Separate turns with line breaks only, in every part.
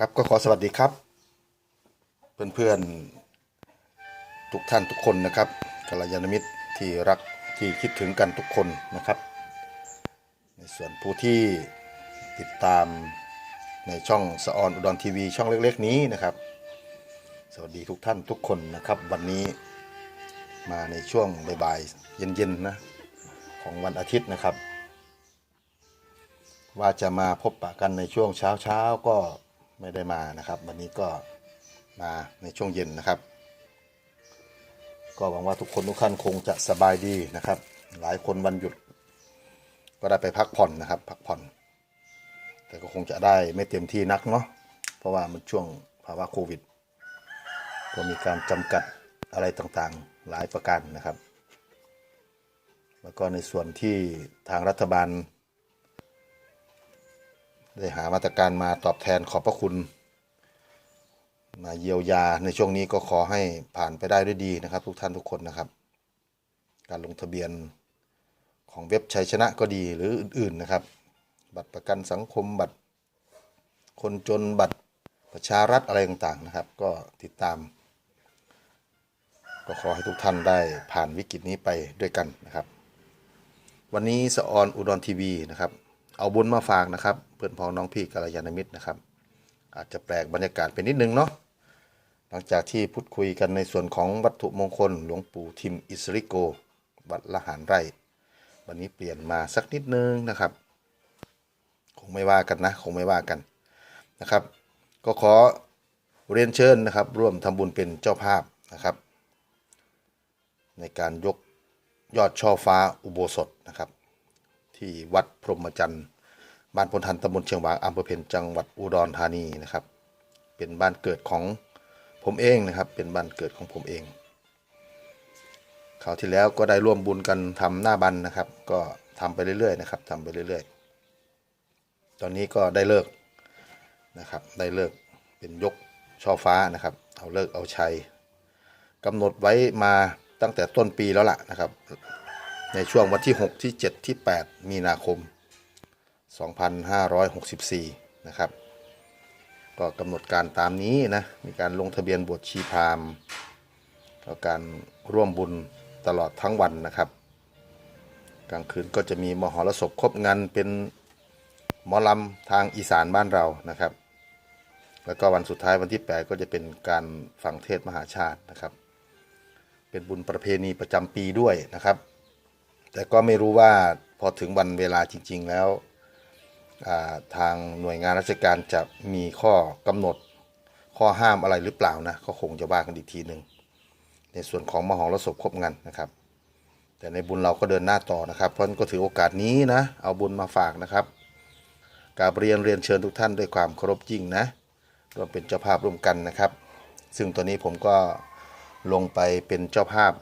ครับก็ขอสวัสดีครับ เพื่อนๆทุกท่านทุกคนนะครับกัลยาณมิตรที่รักที่คิดถึงกันทุกคนนะครับ ในส่วนผู้ที่ติดตามในช่องสะออนอุดรทีวี ช่องเล็กๆ นี้นะครับ สวัสดีทุกท่านทุกคนนะครับ วันนี้มาในช่วงบ่ายๆเย็นๆนะของวันอาทิตย์นะครับ ว่าจะมาพบปะกันในช่วงเช้าเช้าๆก็ ไม่ได้มานะครับ วันนี้ก็มาในช่วงเย็นนะครับ ก็หวังว่าทุกคนทุกท่านคงจะสบายดีนะครับ หลายคนวันหยุด ก็ได้ไปพักผ่อนนะครับ พักผ่อน แต่ก็คงจะได้ไม่เต็มที่นักเนาะเพราะว่ามันช่วงภาวะโควิด ก็มีการจำกัดอะไรต่างๆหลายประการนะครับ แล้วก็ในส่วนที่ทางรัฐบาล ได้หามาตรการมาตอบแทนขอบพระคุณ มาเยียวยาในช่วงนี้ก็ขอให้ผ่านไปได้ด้วยดีนะครับ ทุกท่านทุกคนนะครับ การลงทะเบียนของเว็บชัยชนะก็ดีหรืออื่นๆนะครับ บัตรประกันสังคมบัตร คนจนบัตรประชารัฐอะไรต่างๆนะครับ ก็ติดตาม ก็ขอให้ทุกท่านได้ผ่านวิกฤตนี้ไปด้วยกันนะครับ วันนี้สออนอุดรทีวีนะครับ เอาบุญมาฝากนะครับ เพื่อนพ้องน้องพี่กัลยาณมิตรนะครับ อาจจะแปลกบรรยากาศไปนิดนึงเนาะหลังจากที่พูดคุยกันในส่วนของวัตถุมงคลหลวงปู่ทิมอิสริโก วัดละหารไร่ วันนี้เปลี่ยนมาสักนิดนึงนะครับ คงไม่ว่ากันนะ คงไม่ว่ากันนะครับ ก็ขอเรียนเชิญนะครับ ร่วมทำบุญเป็นเจ้าภาพนะครับ ในการยกยอดช่อฟ้าอุโบสถนะครับ ที่วัดพรหมจันทร์ บ้านพลทันตำบลเชียงหวางอำเภอเพ็ญจังหวัดอุดรธานีนะครับ เป็นบ้านเกิดของผมเองนะครับ เป็นบ้านเกิดของผมเองคราวที่แล้วก็ได้ร่วมบุญกันทำหน้าบันนะครับ ก็ทำไปเรื่อยๆนะครับทำไปเรื่อยๆ ตอนนี้ก็ได้เลิกนะครับ ได้เลิกเป็นยกช่อฟ้านะครับ เอาเลิกเอาชัยกำหนดไว้มาตั้งแต่ต้นปีแล้วล่ะนะครับ ในช่วงวันที่ 6 ที่ 7 ที่ 8 มีนาคม 2564 นะครับ ก็กำหนดการตามนี้นะ มีการลงทะเบียนบวชชีพรามแล้วการร่วมบุญตลอดทั้งวันนะครับ กลางคืนก็จะมีมหรสพครบงานเป็นหมอลำทางอีสานบ้านเรานะครับ แล้วก็วันสุดท้ายวันที่ 8 ก็จะเป็นการฟังเทศมหาชาตินะครับ เป็นบุญประเพณีประจำปีด้วยนะครับ แต่ก็ไม่รู้ว่าพอถึงวันเวลาจริง ๆ แล้ว ทางหน่วยงานราชการจะมีข้อกำหนดข้อห้ามอะไรหรือเปล่านะก็คงจะว่ากันอีกทีหนึ่งในส่วนของมหรสพครบงานนะครับ แต่ในบุญเราก็เดินหน้าต่อนะครับ เพราะฉะนั้นก็ถือโอกาสนี้นะ เอาบุญมาฝากนะครับกาบเรียนเรียนเชิญทุกท่านด้วยความเคารพยิ่งนะร่วมเป็นเจ้าภาพร่วมกันนะครับ ซึ่งตัวนี้ผมก็ลงไปเป็นเจ้าภาพ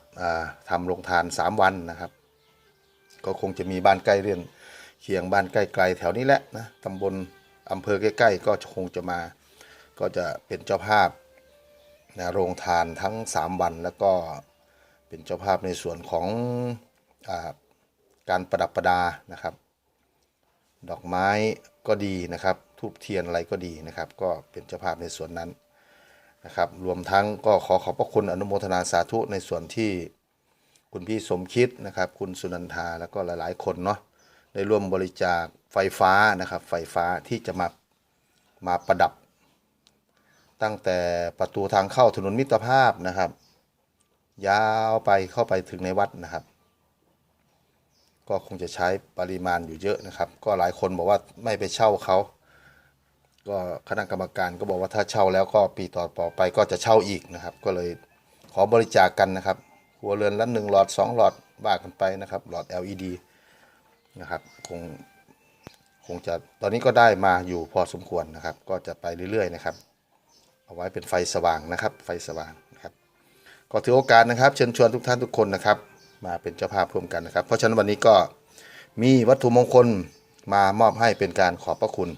าทำโรงทาน 3 วันนะครับ ก็คงจะมีบ้านใกล้เรียน เคียงบ้านใกล้ๆแถวนี้แหละนะตำบลอำเภอใกล้ๆ ก็คงจะมา ก็จะเป็นเจ้าภาพนะโรงทานทั้ง 3 วัน แล้วก็เป็นเจ้าภาพในส่วนของอการประดับประดานะครับ ดอกไม้ก็ดีนะครับทูบเทียนอะไรก็ดีนะครับ ก็เป็นเจ้าภาพในส่วนนั้นนะครับ รวมทั้งก็ขอขอบพระคุณอนุโมทนาสาธุในส่วนที่คุณพี่สมคิดนะครับ คุณสุนันทาแล้วก็หลายๆ คนเนาะ ได้ร่วมบริจาคไฟฟ้านะครับ ไฟฟ้าที่จะมามาประดับ ตั้งแต่ประตูทางเข้าถนนมิตรภาพนะครับ ยาวไปเข้าไปถึงในวัดนะครับ ก็คงจะใช้ปริมาณอยู่เยอะนะครับ ก็หลายคนบอกว่าไม่ไปเช่าเขาก็คณะกรรมการก็บอกว่าถ้าเช่าแล้วก็ปีต่อต่อไปก็จะเช่าอีกนะครับ ก็เลยขอบริจาคกันนะครับหัวเรือนละหนึ่งหลอดสองหลอดว่ากันไปนะครับหลอด LED นะครับ คงคงจะตอนนี้ก็ได้มาอยู่พอสมควรนะครับ ก็จะไปเรื่อยๆนะครับ เอาไว้เป็นไฟสว่างนะครับ ไฟสว่างนะครับ ก็ถือโอกาสนะครับ เชิญชวนทุกท่านทุกคนนะครับ มาเป็นเจ้าภาพร่วมกันนะครับ เพราะฉะนั้นวันนี้ก็มีวัตถุมงคลมามอบให้เป็นการขอบพระคุณ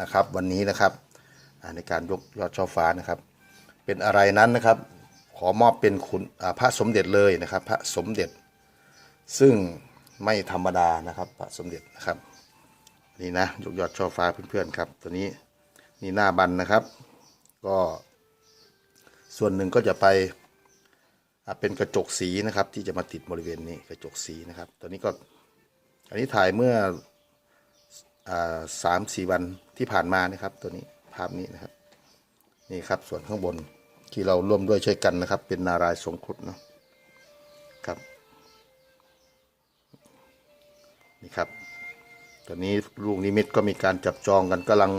นะครับ วันนี้นะครับในการยกยอดช่อฟ้านะครับ เป็นอะไรนั้นนะครับ ขอมอบเป็นคุณพระสมเด็จเลยนะครับ พระสมเด็จ ซึ่ง ไม่ธรรมดานะครับพระสมเด็จนะครับ นี่นะยกยอดช่อฟ้าเพื่อนๆครับ ตัวนี้นี่หน้าบันนะครับ ก็ส่วนหนึ่งก็จะไปเป็นกระจกสีนะครับ ที่จะมาติดบริเวณนี้กระจกสีนะครับ ตัวนี้ก็อันนี้ถ่ายเมื่อสามสี่วันที่ผ่านมานะครับ ตัวนี้ภาพนี้นะครับ นี่ครับส่วนข้างบนที่เราร่วมด้วยช่วยกันนะครับ เป็นนารายณ์ทรงครุฑเนาะครับ นี่ครับ ตอนนี้ลูกนิมิตก็มีการจับจองกันกำลัง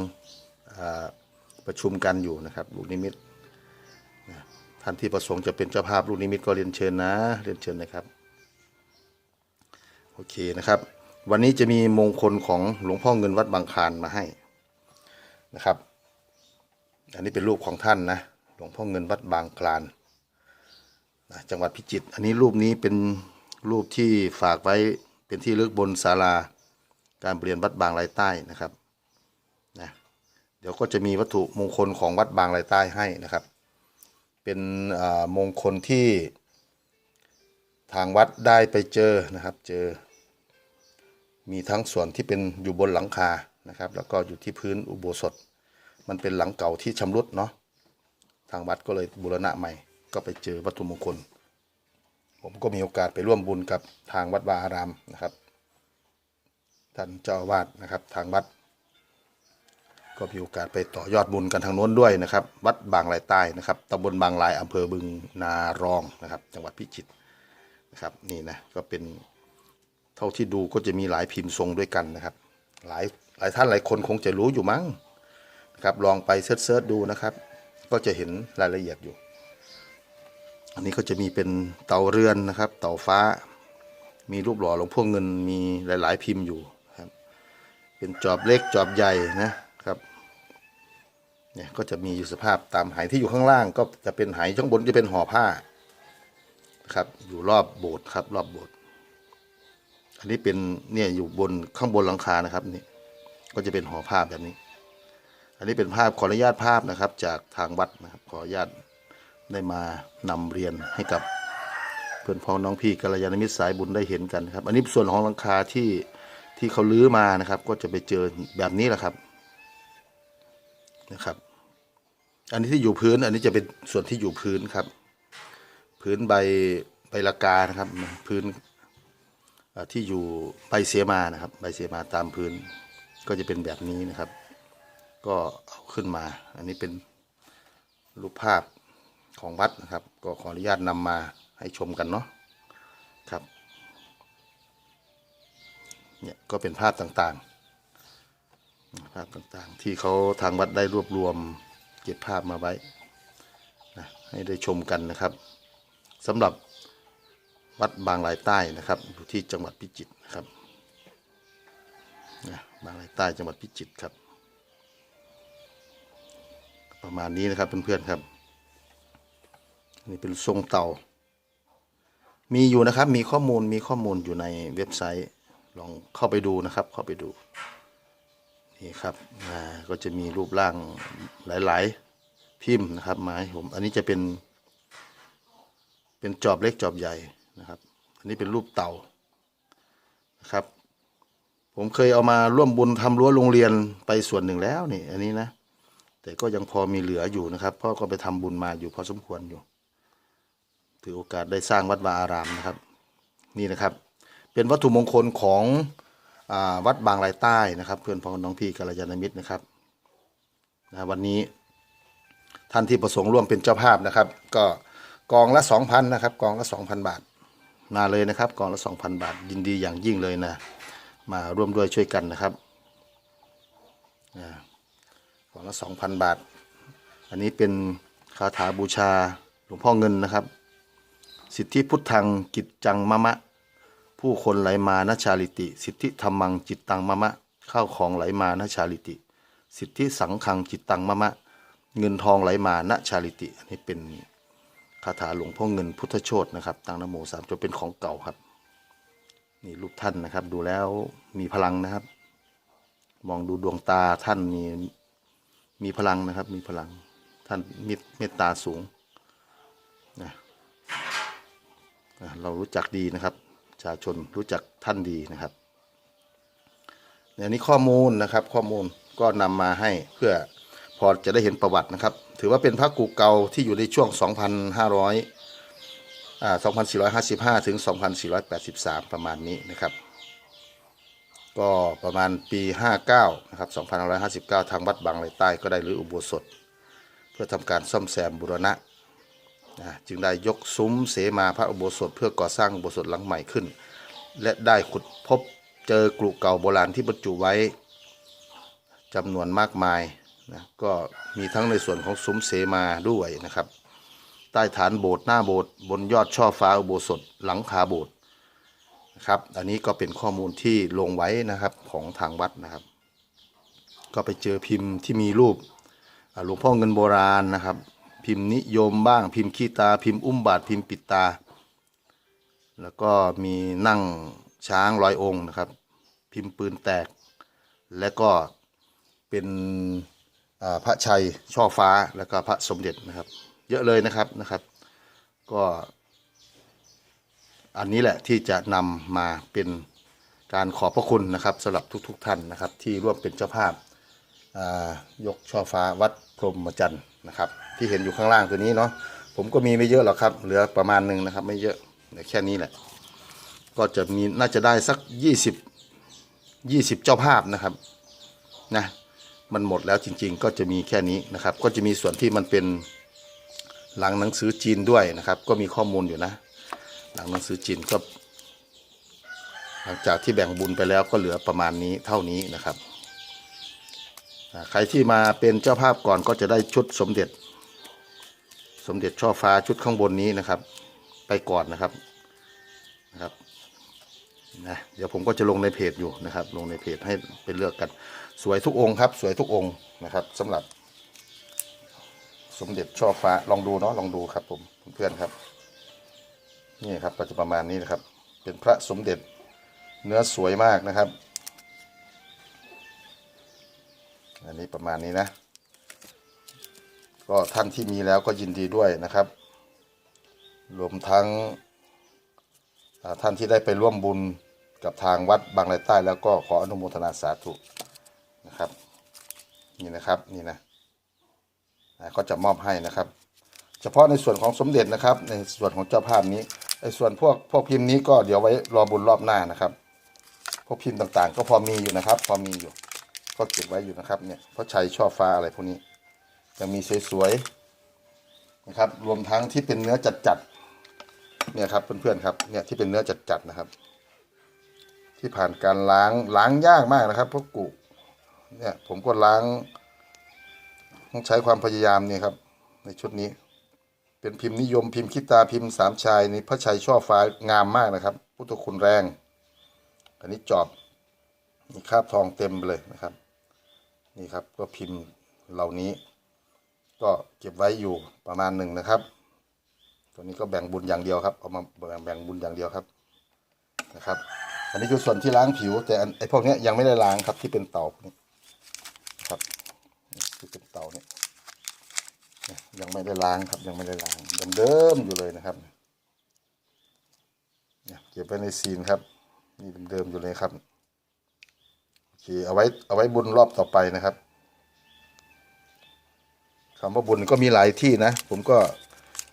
ประชุมกันอยู่นะครับ ลูกนิมิตท่านที่ประสงค์จะเป็นเจ้าภาพลูกนิมิตก็เรียนเชิญนะเรียนเชิญนะครับโอเคนะครับ วันนี้จะมีมงคลของหลวงพ่อเงินวัดบางคลานมาให้นะครับ อันนี้เป็นรูปของท่านนะหลวงพ่อเงินวัดบางคลานนะจังหวัดพิจิตรอันนี้รูปนี้เป็นรูปที่ฝากไว้ เป็นที่ลึกบนศาลาการเปลี่ยนวัดบางรายใต้นะครับนะเดี๋ยวก็จะมีวัตถุมงคลของวัดบางรายใต้ให้นะครับ เป็นอ่ามงคลที่ทางวัดได้ไปเจอนะครับ เจอ มีทั้งส่วนที่เป็นอยู่บนหลังคานะครับ แล้วก็อยู่ที่พื้นอุโบสถ มันเป็นหลังเก่าที่ชำรุดเนาะทางวัดก็เลยบูรณะใหม่ ก็ไปเจอวัตถุมงคล ผมก็มีโอกาสไปร่วมบุญกับทางวัดวาอารามนะครับท่านเจ้าอาวาสนะครับทางวัด ก็มีโอกาสไปต่อยอดบุญกันทางโน้นด้วยนะครับ วัดบางลายใต้นะครับตำบลบางลายอำเภอบึงนารองนะครับ จังหวัดพิจิตรนะครับนี่นะก็เป็นเท่าที่ดูก็จะมีหลายพิมพ์ทรงด้วยกันนะครับ หลายหลายท่านหลายคนคงจะรู้อยู่มั้งนะครับลองไปเซิร์ชดูนะครับ ก็จะเห็นรายละเอียดอยู่ อันนี้ก็จะมีเป็นเตาเรือนนะครับ เตาฟ้า มีรูปหล่อหลวงพ่อเงินมีหลาย ๆ พิมพ์อยู่ครับ เป็นจอบเล็กจอบใหญ่นะครับเนี่ยก็จะมีอยู่สภาพตามไหที่อยู่ข้างล่าง ก็จะเป็นไหข้างบนจะเป็นห่อผ้าครับอยู่รอบโบสถ์ครับ รอบโบสถ์อันนี้เป็นเนี่ยอยู่บนข้างบนหลังคานะครับนี่ก็จะเป็นห่อผ้าแบบนี้ อันนี้เป็นภาพขออนุญาตภาพนะครับ จากทางวัดนะครับขออนุญาต ได้มานำเรียนให้กับเพื่อนพ้องน้องพี่กัลยาณมิตรสายบุญได้เห็นกันครับ อันนี้ส่วนของหลังคาที่ที่เขาลื้อมานะครับ ก็จะไปเจอแบบนี้แหละครับนะครับ อันนี้ที่อยู่พื้น อันนี้จะเป็นส่วนที่อยู่พื้นครับ พื้นใบใบละกานะครับ พื้นที่อยู่ใบเสียมานะครับ ใบเสียมาตามพื้น ก็จะเป็นแบบนี้นะครับ ก็เอาขึ้นมา อันนี้เป็นรูปภาพ ของวัดนะครับ ก็ขออนุญาตนำมาให้ชมกันเนาะครับเนี่ยก็เป็นภาพต่างๆ ภาพต่างๆ ที่เขาทางวัดได้รวบรวมเก็บภาพมาไว้นะให้ได้ชมกันนะครับสำหรับวัดบางลายใต้นะครับอยู่ที่จังหวัดพิจิตรนะครับนะบางลายใต้จังหวัดพิจิตรครับ ประมาณนี้นะครับเพื่อนๆครับ นี่เป็นทรงเต่า มีอยู่นะครับ มีข้อมูลมีข้อมูลอยู่ในเว็บไซต์ ลองเข้าไปดูนะครับ เข้าไปดู นี่ครับก็จะมีรูปร่างหลาย ๆ พิมพ์นะครับมาให้ผม อันนี้จะเป็น เป็นจอบเล็กจอบใหญ่นะครับ อันนี้เป็นรูปเต่านะครับ ผมเคยเอามาร่วมบุญทำรั้วโรงเรียนไปส่วนหนึ่งแล้วนี่ อันนี้นะแต่ก็ยังพอมีเหลืออยู่นะครับพราะก็ไปทำบุญมาอยู่พอสมควรอยู่ ถือโอกาสได้สร้างวัดวาอารามนะครับ นี่นะครับ เป็นวัตถุมงคลของอวัดบางรายใต้นะครับ เพื่อนพ้องน้องพี่กัลยาณมิตรนะครับนะวันนี้ท่านที่ประสงค์ร่วมเป็นเจ้าภาพนะครับ ก็กองละสองพันนะครับกองละสองพันบาท มาเลยนะครับกองละสองพันบาท ยินดีอย่างยิ่งเลยนะ มาร่วมด้วยช่วยกันนะครับกองละสองพันบาท อันนี้เป็นคาถาบูชาหลวงพ่อเงินนะครับ สิทธิพุทธังกิจจังมะมะ ผู้คนไหลมานะชาลิติ สิทธิธรรมังจิตตังมะมะ ข้าวของไหลมานะชาลิติ สิทธิสังขังจิตตังมะมะ เงินทองไหลมานะชาลิติ อันนี้เป็นคาถาหลวงพ่อเงินพุทธโชตนะครับตังนโมสามจบเป็นของเก่าครับ นี่รูปท่านนะครับ ดูแล้วมีพลังนะครับ มองดูดวงตาท่านมีมีพลังนะครับ มีพลังท่านมีเมตตาสูงนะ อะ เรารู้จักดีนะครับประชาชนรู้จักท่านดีนะครับในนี้ข้อมูลนะครับข้อมูลก็นำมาให้เพื่อพอจะได้เห็นประวัตินะครับ ถือว่าเป็นพระกูเกาที่อยู่ในช่วง 2,500อ่า2,455 ถึง 2,483 ประมาณนี้นะครับ ก็ประมาณปี 59 นะครับ 2559 ทางวัดบางไหลใต้ก็ได้รื้ออุโบสถ เพื่อทำการซ่อมแซมบูรณะ จึงได้ยกซุ้มเสมาพระอุโบสถเพื่อก่อสร้างอุโบสถหลังใหม่ขึ้น และได้ขุดพบเจอกรุเก่าโบราณที่บรรจุไว้จำนวนมากมายนะก็มีทั้งในส่วนของซุ้มเสมาด้วยนะครับ ใต้ฐานโบสถ์หน้าโบสถ์บนยอดช่อฟ้าอุโบสถหลังคาโบสถ์นะครับ อันนี้ก็เป็นข้อมูลที่ลงไว้นะครับของทางวัดนะครับ ก็ไปเจอพิมพ์ที่มีรูปหลวงพ่อเงินโบราณนะครับ พิมพ์นิยมบ้าง พิมพ์ขี้ตา พิมพ์อุ้มบาทพิมพ์ปิดตา แล้วก็มีนั่งช้างร้อยองค์นะครับ พิมพ์ปืนแตก และก็เป็นพระชัยช่อฟ้าแล้วก็พระสมเด็จนะครับ เยอะเลยนะครับนะครับ ก็ อันนี้แหละที่จะนำมาเป็นการขอบพระคุณนะครับสำหรับทุกๆทท่านนะครับ ที่ร่วมเป็นเจ้าภาพยกช่อฟ้าวัดพรหมจันทร์ นะครับ ที่เห็นอยู่ข้างล่างตัวนี้เนาะผมก็มีไม่เยอะหรอกครับ เหลือประมาณหนึ่งนะครับ ไม่เยอะเหลือแค่นี้แหละ ก็จะมีน่าจะได้สักยี่สิบยี่สิบเจ้าภาพนะครับนะมันหมดแล้วจริง ๆ ก็จะมีแค่นี้นะครับ ก็จะมีส่วนที่มันเป็นหลังหนังสือจีนด้วยนะครับ ก็มีข้อมูลอยู่นะ หลังหนังสือจีนก็หลังจากที่แบ่งบุญไปแล้วก็เหลือประมาณนี้เท่านี้นะครับ ใครที่มาเป็นเจ้าภาพก่อนก็จะได้ชุดสมเด็จ สมเด็จช่อฟ้าชุดข้างบนนี้นะครับ ไปก่อนนะครับนะครับนะเดี๋ยวผมก็จะลงในเพจอยู่นะครับ ลงในเพจให้ไปเลือกกัน สวยทุกองค์ครับ สวยทุกองค์นะครับสำหรับ สมเด็จช่อฟ้าลองดูเนาะลองดูครับ ผมเพื่อนครับนี่ครับก็จะประมาณนี้นะครับ เป็นพระสมเด็จเนื้อสวยมากนะครับ อันนี้ประมาณนี้นะ ก็ท่านที่มีแล้วก็ยินดีด้วยนะครับ รวมทั้งท่านที่ได้ไปร่วมบุญกับทางวัดบางไรใต้แล้วก็ขออนุโมทนาสาธุนะครับ นี่นะครับนี่นะก็จะมอบให้นะครับ เฉพาะในส่วนของสมเด็จนะครับ ในส่วนของเจ้าภาพนี้ในส่วนพวกพวกพิมพ์นี้ก็เดี๋ยวไว้รอบุญรอบหน้านะครับ พวกพิมพ์ต่างๆ ก็พอมีอยู่นะครับ พอมีอยู่ ก็เก็บไว้อยู่นะครับเนี่ยเพราะชัยช่อฟ้าอะไรพวกนี้ยังมีสวยๆนะครับ รวมทั้งที่เป็นเนื้อจัดๆเนี่ยครับเพื่อนๆครับเนี่ยที่เป็นเนื้อจัดๆนะครับ ที่ผ่านการล้างล้างยากมากนะครับพวกกุเนี่ยผมก็ล้างต้องใช้ความพยายามเนี่ยครับ ในชุดนี้ เป็นพิมพ์นิยมพิมพ์คิตาพิมพ์สามชายนี่พระชัยช่อฟ้างามมากนะครับ พุทธคุณแรง อันนี้จอบมีคราบทองเต็มไปเลยนะครับ นี่ครับก็พิมพ์เหล่านี้ ก็เก็บไว้อยู่ประมาณหนึ่งนะครับ ตัวนี้ก็แบ่งบุญอย่างเดียวครับเอามาแบ่งแบ่งบุญอย่างเดียวครับนะครับ อันนี้คือส่วนที่ล้างผิว แต่อันไอ้พวกนี้ยังไม่ได้ล้างครับที่เป็นเต่านี้ครับที่เป็นเต่าเนี่ยยังไม่ได้ล้างครับยังไม่ได้ล้างเดิมๆอยู่เลยนะครับเนี่ยเก็บไว้ในซีนครับนี่เดิมๆอยู่เลยครับ โอเคเอาไว้เอาไว้บุญรอบต่อไปนะครับคำว่าบุญก็มีหลายที่นะ ผมก็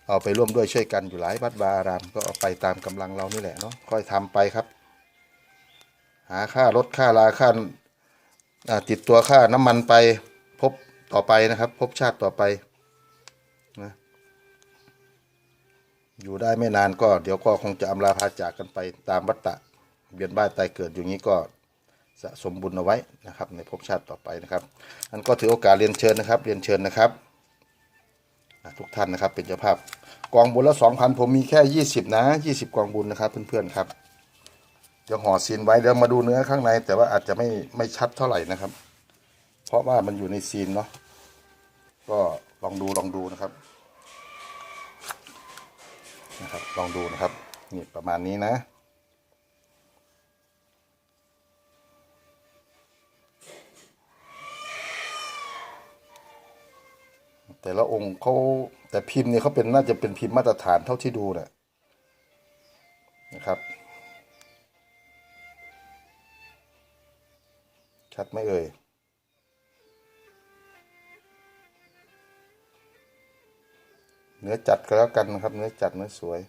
เอาไปร่วมด้วยช่วยกันอยู่หลายวัดวาอารามก็เอาไปตามกำลังเรานี่แหละเนาะค่อยทำไปครับ หาค่ารถค่าลาค่าติดตัวค่าน้ำมันไปพบต่อไปนะครับ พบชาติต่อไปนะอยู่ได้ไม่นานก็เดี๋ยวก็คงจะอำลาพาจากกันไปตามวัฏฏะเบียนบ้านตายเกิดอยู่งี้ก็ สะสมบุญเอาไว้นะครับ ในภพชาติต่อไปนะครับอันก็ถือโอกาสเรียนเชิญนะครับ เรียนเชิญนะครับทุกท่านนะครับเป็นเจ้าภาพกองบุญละสองพันผมมีแค่ยี่สิบนะยี่สิบกองบุญนะครับ เพื่อนๆครับเดี๋ยวห่อซีนไว้เดี๋ยวมาดูเนื้อข้างใน แต่ว่าอาจจะไม่ไม่ชัดเท่าไหร่นะครับ เพราะว่ามันอยู่ในซีนเนาะก็ลองดูลองดูนะครับนะครับ ลองดูนะครับนี่ประมาณนี้นะ แต่ละองค์เขาแต่พิมพ์เนี่ยเขาเป็นน่าจะเป็นพิมพ์มาตรฐานเท่าที่ดูนะนะครับ ชัดไหมเอ่ยเนื้อจัดก็แล้วกันนะครับ เนื้อจัดเนื้อสวย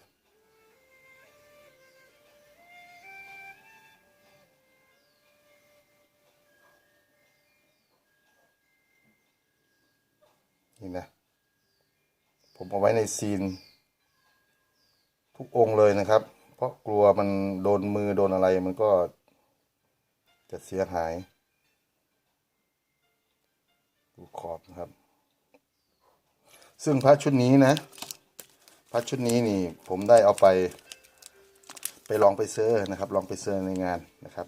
นี่นะ ผมเอาไว้ในซีน ทุกองค์เลยนะครับ เพราะกลัวมันโดนมือโดนอะไรมันก็จะเสียหาย ดูขอบนะครับ ซึ่งพระชุดนี้นะพระชุดนี้นี่ผมได้เอาไป ไปลองไปเซอร์นะครับ ลองไปเซอร์ในงานนะครับ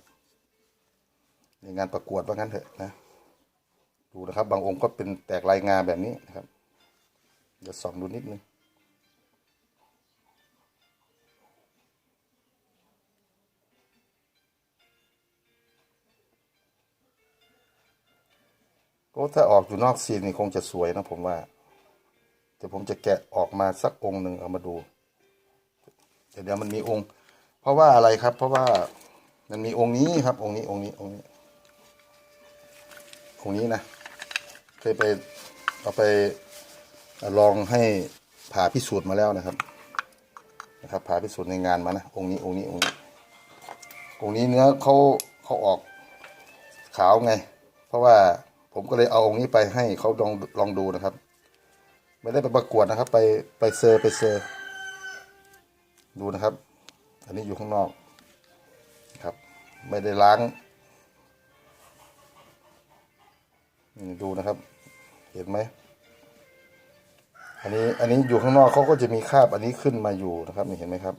ในงานประกวดว่างั้นเถอะนะ ดูนะครับ บางองค์ก็เป็นแตกลายงาแบบนี้นะครับเดี๋ยวส่องดูนิดนึงก็ถ้าออกอยู่นอกซีนนี่คงจะสวยนะผมว่าเดี๋ยวผมจะแกะออกมาสักองค์หนึ่งเอามาดูเดี๋ยวเดี๋ยวมันมีองค์ เพราะว่าอะไรครับ เพราะว่ามันมีองค์นี้ครับ องค์นี้องค์นี้องค์นี้องค์นี้นะ เคยไปเอาไปลองให้ผ่าพิสูจน์มาแล้วนะครับ นะครับผ่าพิสูจน์ในงานมานะองค์นี้องค์นี้องค์นี้องค์นี้เนื้อเขาเขาออกขาวไง เพราะว่าผมก็เลยเอาองค์นี้ไปให้เขาลองลองดูนะครับ ไม่ได้ไปประกวดนะครับ ไปไปเซอร์ไปเซอร์ ดูนะครับ อันนี้อยู่ข้างนอกครับ ไม่ได้ล้างดูนะครับ เห็นไหมอันนี้อันนี้อยู่ข้างนอกเขาก็จะมีคาบอันนี้ขึ้นมาอยู่นะครับนี่เห็นไหมครับ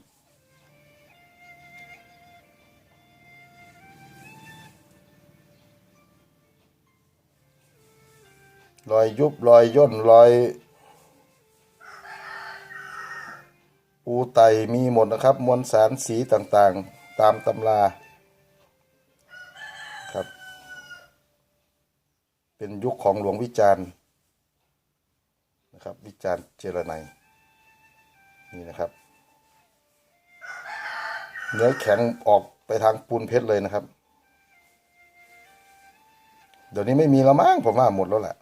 รอยยุบรอยย่นรอยปูไตมีหมดนะครับ มวลสารสีต่างๆ ตามตำราครับ เป็นยุคของหลวงวิจารณ์ นะครับวิจารณ์เจรไนนี่นะครับ เนื้อแข็งออกไปทางปูนเพชรเลยนะครับ เดี๋ยวนี้ไม่มีแล้วมั้งผมว่าหมดแล้วแหละ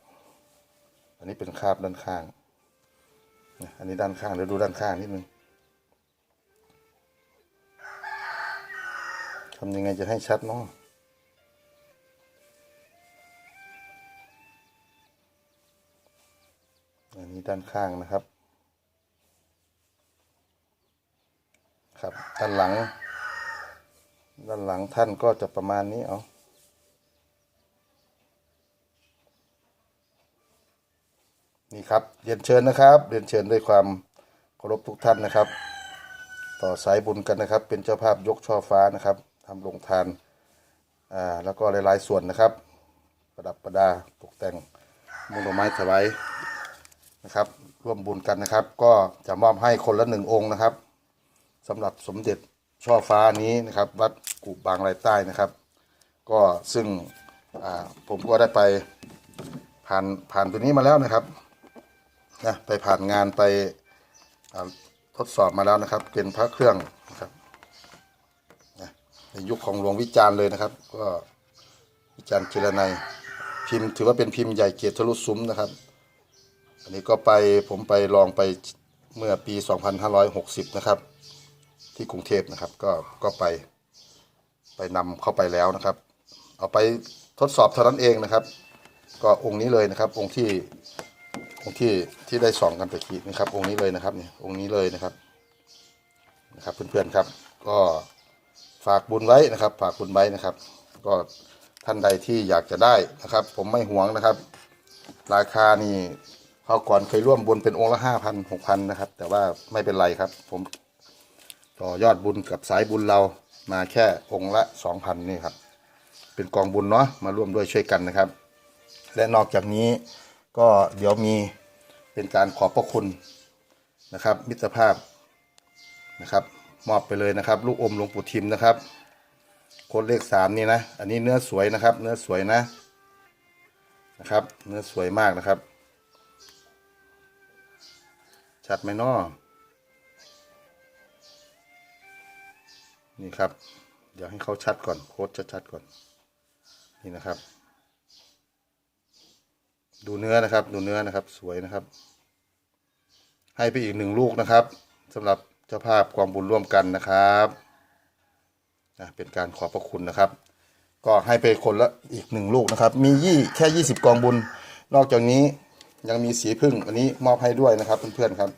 อันนี้เป็นคราบด้านข้าง อันนี้ด้านข้างเดี๋ยวดูด้านข้างนิดนึงทำยังไงจะให้ชัดเนาะ อันนี้ด้านข้างนะครับ ครับด้านหลัง ด้านหลังท่านก็จะประมาณนี้เอานี่ครับเรียนเชิญนะครับเรียนเชิญด้วยความเคารพทุกท่านนะครับ ต่อสายบุญกันนะครับ เป็นเจ้าภาพยกช่อฟ้านะครับทำโรงทานอ่าแล้วก็หลายๆส่วนนะครับ ประดับประดาตกแต่งมูลไม้ถวาย นะครับ ร่วมบุญกันนะครับ ก็จะมอบให้คนละหนึ่งองค์นะครับสำหรับสมเด็จช่อฟ้านี้นะครับ วัดกูบางไรใต้นะครับ ก็ซึ่งผมก็ได้ไปผ่านผ่านตัวนี้มาแล้วนะครับนะไปผ่านงานไปทดสอบมาแล้วนะครับ เป็นพระเครื่องนะครับในยุคของหลวงวิจารณ์เลยนะครับ ก็วิจารณ์เจรไนยพิมพ์ถือว่าเป็นพิมพ์ใหญ่เกียรติทะลุซุ้มนะครับ อันนี้ก็ไปผมไปลองไปเมื่อปี 2560 นะครับ ที่กรุงเทพนะครับ ก็ก็ไปไปนำเข้าไปแล้วนะครับ เอาไปทดสอบเท่านั้นเองนะครับ ก็องค์นี้เลยนะครับ องค์ที่องค์ที่ที่ได้ส่องกันตะกี้นะครับ องค์นี้เลยนะครับเนี่ยองค์นี้เลยนะครับนะครับเพื่อนๆครับ ก็ฝากบุญไว้นะครับ ฝากบุญไว้นะครับ ก็ท่านใดที่อยากจะได้นะครับ ผมไม่หวงนะครับ ราคานี่ เขาวก่อนเคยร่วมบุญเป็นองค์ละห้าพันหกพันนะครับ แต่ว่าไม่เป็นไรครับ ผมต่อยอดบุญกับสายบุญเรามาแค่องค์ละสองพันนี่ครับ เป็นกองบุญเนาะมาร่วมด้วยช่วยกันนะครับ และนอกจากนี้ก็เดี๋ยวมีเป็นการขอบพระคุณนะครับ มิตรภาพนะครับมอบไปเลยนะครับ ลูกอมหลวงปู่ทิมนะครับโคนเลขสามนี่นะ อันนี้เนื้อสวยนะครับ เนื้อสวยนะนะครับ เนื้อสวยมากนะครับ ชัดไหมนอนี่ครับ เดี๋ยวให้เขาชัดก่อนโค้ดชัดๆก่อน นี่นะครับ ดูเนื้อนะครับ ดูเนื้อนะครับ สวยนะครับ ให้ไปอีกหนึ่งลูกนะครับสำหรับเจ้าภาพกองบุญร่วมกันนะครับนะเป็นการขอบพระคุณนะครับ ก็ให้ไปคนละอีกหนึ่งลูกนะครับ มียี่แค่ยี่สิบกองบุญ นอกจากนี้ ยังมีสีพึ่งอันนี้มอบให้ด้วยนะครับเพื่อนๆครับ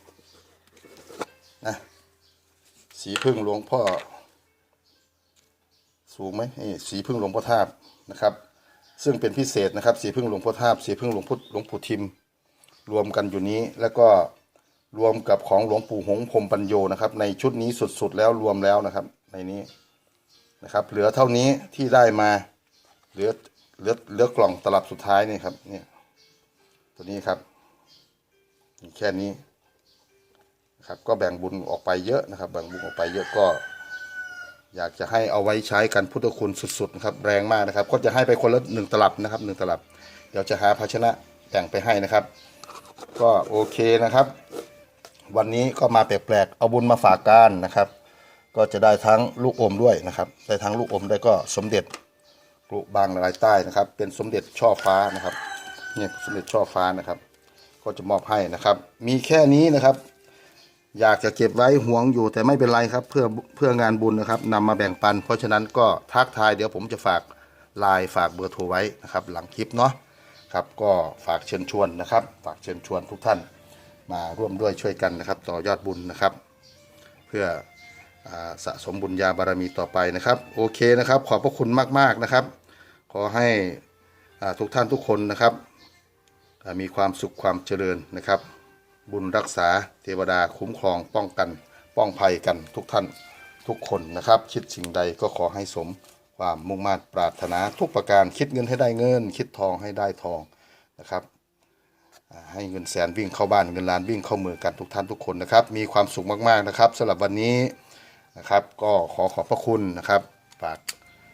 นะสีพึ่งหลวงพ่อ สูงไหมนี่สีพึ่งหลวงพ่อทาบนะครับ ซึ่งเป็นพิเศษนะครับ สีพึ่งหลวงพ่อทาบสีพึ่งหลวงพุทธหลวงปู่ทิม รวมกันอยู่นี้แล้วก็รวมกับของหลวงปู่หงพรมปัญโยนะครับ ในชุดนี้สุดๆแล้วรวมแล้วนะครับ ในนี้นะครับ เหลือเท่านี้ที่ได้มาเหลือเหลือเหลือกล่องตลับสุดท้ายนี่ครับเนี่ย ตัวนี้ครับแค่นี้นครับก็แบ่งบุญออกไปเยอะนะครับ แบ่งบุญออกไปเยอะก็ อยากจะให้เอาไว้ใช้กันพุทธคุณสุดๆนะครับแรงมากนะครับ ก็จะให้ไปคนละหนึ่งตลับนะครับหนึ่งตลับ เดี๋ยวจะหาภาชนะแต่งไปให้นะครับ ก็โอเคนะครับ วันนี้ก็มาแปลกๆเอาบุญมาฝากกันนะครับ ก็จะได้ทั้งลูกอมด้วยนะครับได้ทั้งลูกอมได้ก็สมเด็จกรุบางนารายใต้นะครับ เป็นสมเด็จช่อฟ้านะครับ เนี่ยสมเด็จช่อฟ้านะครับ ก็จะมอบให้นะครับ มีแค่นี้นะครับ อยากจะเก็บไว้ห่วงอยู่แต่ไม่เป็นไรครับ เพื่อเพื่องานบุญนะครับนำมาแบ่งปัน เพราะฉะนั้นก็ทักทายเดี๋ยวผมจะฝากไลน์ฝากเบอร์โทรไว้นะครับ หลังคลิปเนาะครับก็ฝากเชิญชวนนะครับ ฝากเชิญชวนทุกท่านมาร่วมด้วยช่วยกันนะครับ ต่อยอดบุญนะครับ เพื่ออสะสมบุญญาบารมีต่อไปนะครับ โอเคนะครับ ขอบพระคุณมากๆนะครับ ขอให้อ่าทุกท่านทุกคนนะครับ มีความสุขความเจริญนะครับ บุญรักษาเทวดาคุ้มครองป้องกัน ป้องภัยกันทุกท่านทุกคนนะครับ คิดสิ่งใดก็ขอให้สมความมุ่งมั่นปรารถนาทุกประการคิดเงินให้ได้เงิน คิดทองให้ได้ทองนะครับ ให้เงินแสนวิ่งเข้าบ้านเงินล้านวิ่งเข้ามือกันทุกท่านทุกคนนะครับ มีความสุขมากๆนะครับสำหรับวันนี้นะครับ ก็ขอขอบพระคุณนะครับฝาก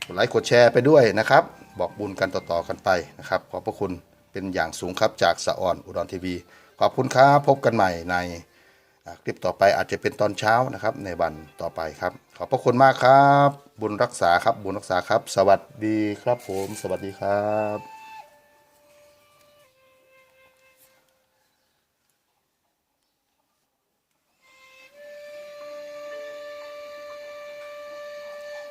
กดไลค์กดแชร์ไปด้วยนะครับ บอกบุญกันต่อๆกันไปนะครับ ขอบพระคุณ เป็นอย่างสูงครับจากสะออนอุดรทีวี ขอบคุณครับพบกันใหม่ในคลิปต่อไปอาจจะเป็นตอนเช้านะครับ ในวันต่อไปครับ ขอบพระคุณมากครับ บุญรักษาครับบุญรักษาครับ สวัสดีครับผม สวัสดีครับ